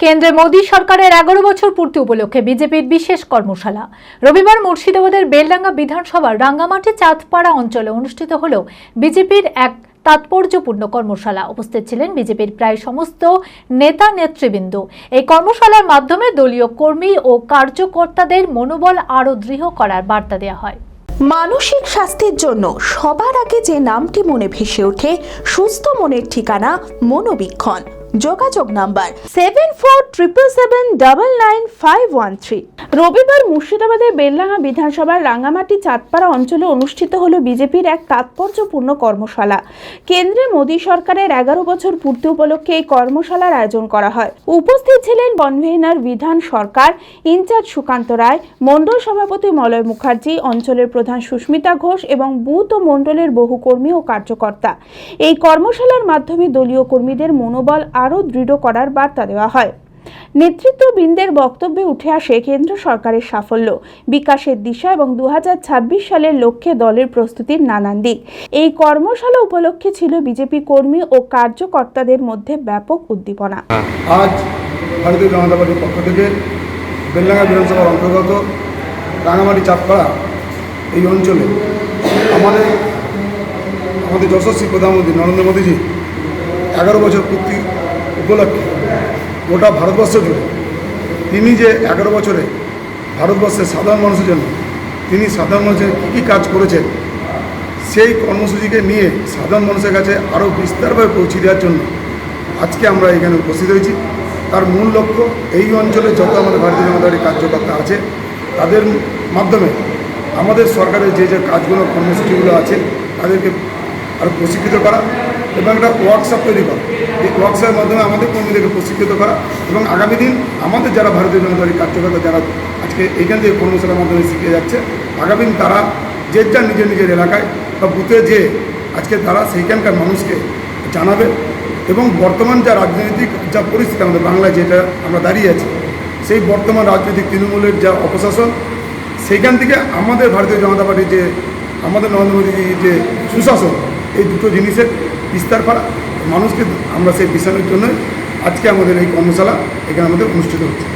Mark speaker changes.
Speaker 1: কেন্দ্রে মোদী সরকারের এগারো বছর পূর্তি উপলক্ষে বিজেপির বিশেষ কর্মশালা। রবিবার মুর্শিদাবাদের বেলডাঙ্গা বিধানসভার রাঙ্গামাটি চাঁদপাড়া অঞ্চলে অনুষ্ঠিত হল বিজেপির এক তাৎপর্যপূর্ণ কর্মশালা। উপস্থিত ছিলেন বিজেপির প্রায় সমস্ত নেতা নেতৃবৃন্দ। এই কর্মশালার মাধ্যমে দলীয় কর্মী ও কার্যকর্তাদের মনোবল আরও দৃঢ় করার বার্তা দেওয়া হয়।
Speaker 2: মানসিক স্বাস্থ্যের জন্য সবার আগে যে নামটি মনে ভেসে ওঠে, সুস্থ মনের ঠিকানা মনোবীক্ষণ। যোগাযোগ number seven four triple seven double nine five one three রবিবার মুর্শিদাবাদের বেলডাঙ্গা বিধানসভার রাঙামাটি চাঁদপাড়া অঞ্চলে অনুষ্ঠিত হলো বিজেপির এক তাৎপর্যপূর্ণ কর্মশালা। কেন্দ্রে মোদী সরকারের এগারো বছর পূর্তি উপলক্ষে এই কর্মশালার আয়োজন করা হয়। উপস্থিত ছিলেন কনভেনার বিধান সরকার, ইনচার্জ সুকান্ত রায়, মণ্ডল সভাপতি মলয় মুখার্জি, অঞ্চলের প্রধান সুস্মিতা ঘোষ এবং বুথ ও মণ্ডলের বহু কর্মী ও কার্যকর্তা। এই কর্মশালার মাধ্যমে দলীয় কর্মীদের মনোবল আরও দৃঢ় করার বার্তা দেওয়া হয়। নেতৃত্ববৃন্দের বক্তব্যে উঠে আসে কেন্দ্র সরকারের সাফল্য। বিকাশের দিশা এবং দু সালের লক্ষ্যে দলের প্রস্তুতির নানান দিক। এই কর্মশালা উপলক্ষে ছিল বিজেপি কর্মী ও কার্যকর্তাদের মধ্যে ব্যাপক উদ্দীপনা।
Speaker 3: আজ ভারতীয় জনতা পার্টির পক্ষ থেকে বেলডাঙ্গা বিধানসভার অন্তর্গত রাঙামাটি চাঁদপাড়া এই অঞ্চলে আমাদের আমাদের যশস্বী প্রধানমন্ত্রী নরেন্দ্র মোদীজি এগারো বছর পূর্তি উপলক্ষে গোটা ভারতবর্ষ জুড়ে তিনি যে এগারো বছরে ভারতবর্ষের সাধারণ মানুষের জন্য তিনি সাধারণ মানুষের কী কী কাজ করেছেন, সেই কর্মসূচিকে নিয়ে সাধারণ মানুষের কাছে আরও বিস্তারভাবে পৌঁছে দেওয়ার জন্য আজকে আমরা এখানে উপস্থিত হয়েছি। তার মূল লক্ষ্য এই অঞ্চলে যত আমাদের ভারতীয় জনতা পার্টির কার্যকর্তা আছে, তাদের মাধ্যমে আমাদের সরকারের যে যে কাজগুলো, কর্মসূচিগুলো আছে, তাদেরকে আরও প্রশিক্ষিত করা এবং একটা ওয়ার্কশপ তৈরি করা। এই ওয়ার্কশপের মাধ্যমে আমাদের কর্মীদেরকে প্রশিক্ষিত করা এবং আগামী দিন আমাদের যারা ভারতীয় জনতা পার্টির কার্যকর্তা যারা আজকে এইখান থেকে কর্মশালার মাধ্যমে শিখে যাচ্ছে, আগামী দিন তারা যে যার নিজের নিজের এলাকায় বা বুথে যে আজকে তারা সেইখানকার মানুষকে জানাবে এবং বর্তমান যা রাজনৈতিক যা পরিস্থিতি আমাদের বাংলায় যেটা আমরা দাঁড়িয়ে আছি, সেই বর্তমান রাজনৈতিক তৃণমূলের যা অপশাসন, সেইখান থেকে আমাদের ভারতীয় জনতা পার্টির যে, আমাদের নরেন্দ্র মোদীজির যে সুশাসন এই দুটো জিনিসের বিস্তার করা। মানুষকে আমরা সেই বিষয়ের জন্য আজকে আমাদের এই কর্মশালা এখানে আমাদের অনুষ্ঠিত হচ্ছে।